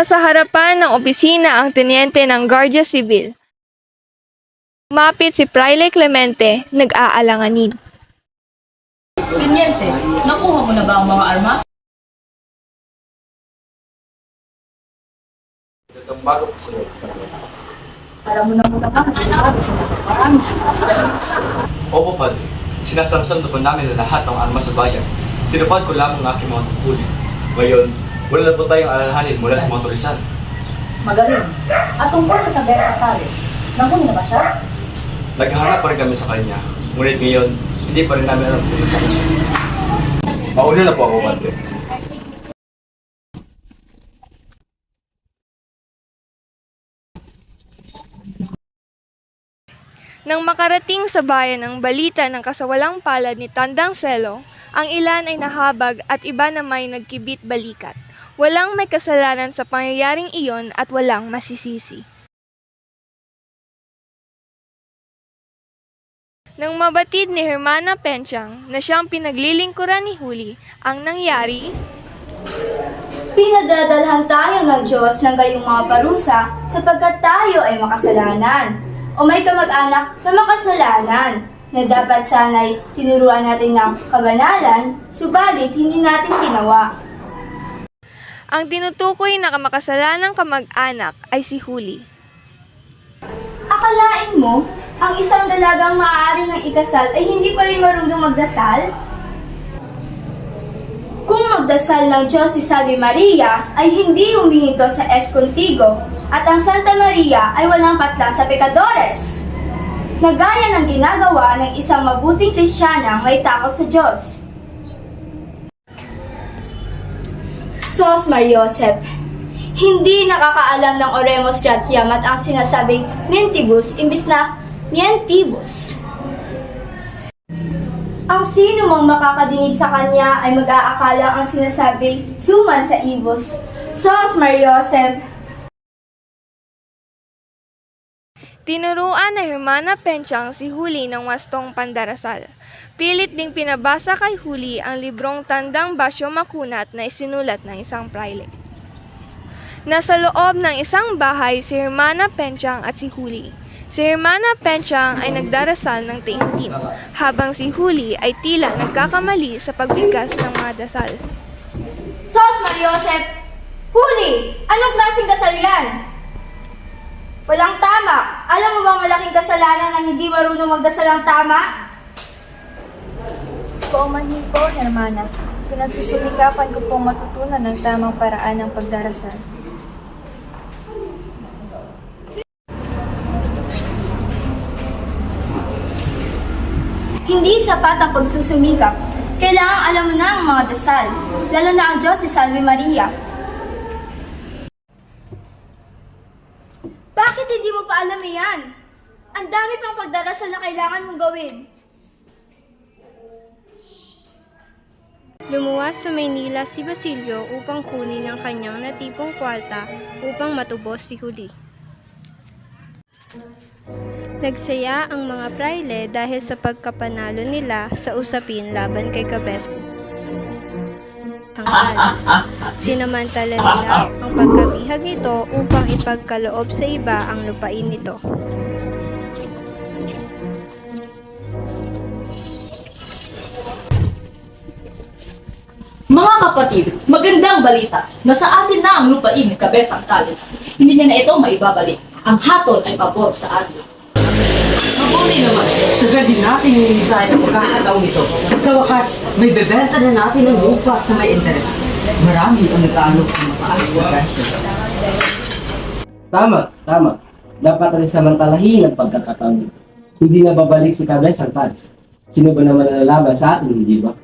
Nasa harapan ng opisina ang tenyente ng Guardia Civil. Mapit si Praile Clemente, nag-aalanganin. Tiniente, nakuha mo na ba ang mga armas? Alam mo na muna ba, maraming salamat. Opo, Padre. Sinasamsam na po namin na lahat ng armas sa bayan. Tinupad ko lamang ang aking mga tungkulin. Ngayon, wala na po tayong alalahanin mula sa mga tulisan. Magaling. At tungkol na tabi sa Talis, nakuha na ba siya? Naghahanap pa rin kami sa kanya. Ngunit ngayon, hindi pa rin namin alam kung nasaan siya. Mauna na po ako, Padre. Nang makarating sa bayan ang balita ng kasawalang palad ni Tandang Selo, ang ilan ay nahabag at iba namay nagkibit balikat. Walang may kasalanan sa pangyayaring iyon at walang masisisi. Nang mabatid ni Hermana Penchang na siyang pinaglilingkuran ni Huli ang nangyari, Pinadadalhan tayo ng Diyos ng gayong mga parusa sapagkat tayo ay makasalanan o may kamag-anak na makasalanan na dapat sana'y tinuruan natin ng kabanalan, subalit hindi natin ginawa. Ang tinutukoy na kamakasalanang kamag-anak ay si Huli. Akalain mo, ang isang dalagang maaari ng ikasal ay hindi pa rin marunong magdasal? Kung magdasal ng Diyos si Salve Maria ay hindi humihinto sa Escontigo at ang Santa Maria ay walang patlang sa pekadores. Nagaya ng ginagawa ng isang mabuting Kristiyanang may takot sa Diyos. Sos Mariosep, hindi nakakaalam ng Oremus Gratiam at ang sinasabing mentibus imbis na mientibus. Ang sino mang makakadinig sa kanya ay mag-aakala ang sinasabing suman sa ibos. Sos Mariosep, Tinuruan na Hermana Penchang si Huli ng wastong pandarasal. Pilit ding pinabasa kay Huli ang librong Tandang Basyo Makunat na isinulat ng isang praile. Nasa loob ng isang bahay si Hermana Penchang at si Huli. Si Hermana Penchang ay nagdarasal ng taimtim, habang si Huli ay tila nagkakamali sa pagbigkas ng mga dasal. Sos Mariosep, huli! Anong klaseng dasal yan? Walang tama. Alam mo bang malaking kasalanan ang hindi marunong magdasal ng tama? Paumanhin po, Hermana. Pinagsusumikapan ko pong matutunan ng tamang paraan ng pagdarasal. Hindi sapat ang pagsusumikap. Kailangan alam mo na ang mga dasal, lalo na ang Diyos si Salve Maria. Hindi mo pa alam yan? Ang dami pang pagdarasal na kailangan mong gawin. Lumuwas sa Maynila si Basilio upang kunin ang kanyang natipong kwalta upang matubos si Huli. Nagsaya ang mga praile dahil sa pagkapanalo nila sa usapin laban kay Cabez. Sangkalas. Sinamantala nila ang pagkabihag nito upang ipagkaloob sa iba ang lupain nito. Mga kapatid, magandang balita na sa atin na ang lupain ni Cabezang Talis. Hindi niya na ito maibabalik. Ang hatol ay pabor sa atin. Mabuti naman. Tagal din natin hindi tayo magkakataon nito. Sa wakas, may bebenta na natin ang lupa sa may interes. Marami ang nag-aalok ng mataas na presyo. Tama, tama. Dapat rin samantalahin ang pagkakataon nito. Hindi na babalik si Cabez ang Talis. Sino ba naman ang lalaban sa atin, hindi ba?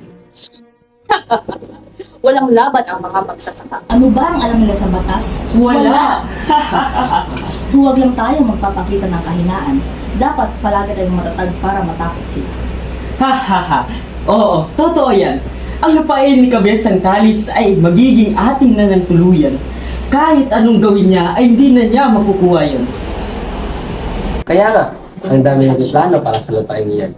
Walang laban ang mga magsasaka. Ano ba ang alam nila sa batas? Wala. Huwag lang tayo magpapakita ng kahinaan. Dapat palagi tayong matatag para matakot sila. Ha ha ha. Oo, totoo yan. Ang lupain ni Cabezang Talis ay magiging atin na ng tuluyan. Kahit anong gawin niya ay hindi na niya makukuha yun. Kaya nga, ang dami ng plano para sa lupain niyan.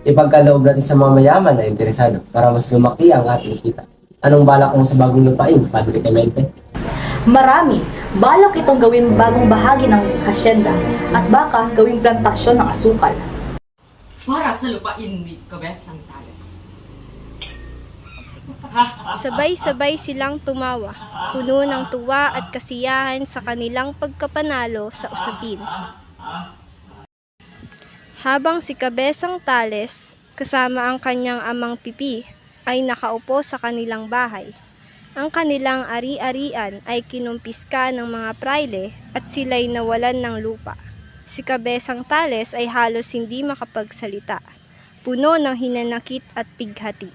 Ipagkaloob natin sa mga mayaman na interesado para mas lumaki ang ating kita. Anong balak mo sa bagong lupain, Padre Clemente? Marami, balak itong gawing bagong bahagi ng hasyenda at baka gawing plantasyon ng asukal. Para sa lupain ni Kabesang Tales. Sabay-sabay silang tumawa, puno ng tuwa at kasiyahan sa kanilang pagkapanalo sa usapin. Habang si Kabesang Tales, kasama ang kanyang amang pipi, ay nakaupo sa kanilang bahay. Ang kanilang ari-arian ay kinumpiska ng mga praile at sila'y nawalan ng lupa. Si Kabesang Tales ay halos hindi makapagsalita, puno ng hinanakit at pighati.